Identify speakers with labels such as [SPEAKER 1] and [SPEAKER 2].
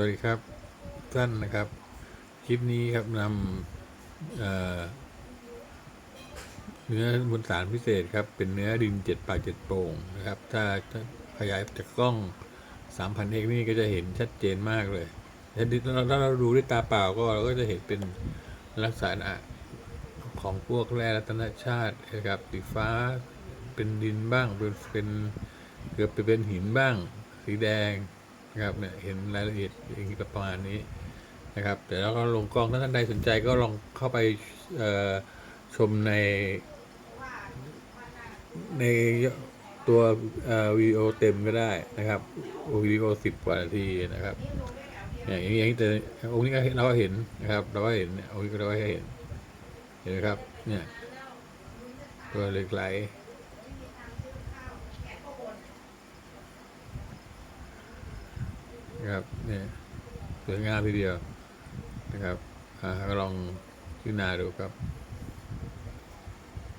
[SPEAKER 1] วัสดีครับท่านนะครับ คลิปนี้ครับนำเเนื้อบนสารพิเศษครับ เป็นเนื้อดินเจ็ดป่าเจ็ดโป่งนะครับ ถ้าขยายจากกล้องสามพันเอกนี่ก็จะเห็นชัดเจนมากเลยถ้าเราถ้าเราดูด้วยตาเปล่าก็เราก็จะเห็นเป็นลักษณะของพวกแร่รัตนชาตินะครับสีฟ้าเป็นดินบ้างเป็นเป็นเกือบไปเป็นหินบ้าง สีแดง นะครับเนี่ยเห็นรายละเอียดอย่างนี้ประมาณนี้นะครับแต่แล้วก็ลงกล้องถ้าท่านใดสนใจก็ลองเข้าไปชมใน ในตัววิดีโอเต็มก็ได้นะครับวิดีโอสิบกว่านาทีนะครับอย่างนี้อย่างนี้แต่องค์นี้ก็เราก็เห็นนะครับ เราก็เห็นองค์นี้ก็เราก็เห็นเห็นไหมครับ เนี่ย ตัวเล็กไหล นะครับเนี่ยสวยงามทีเดียวนะครับอ่าก็ลองพิจารณาดูครับ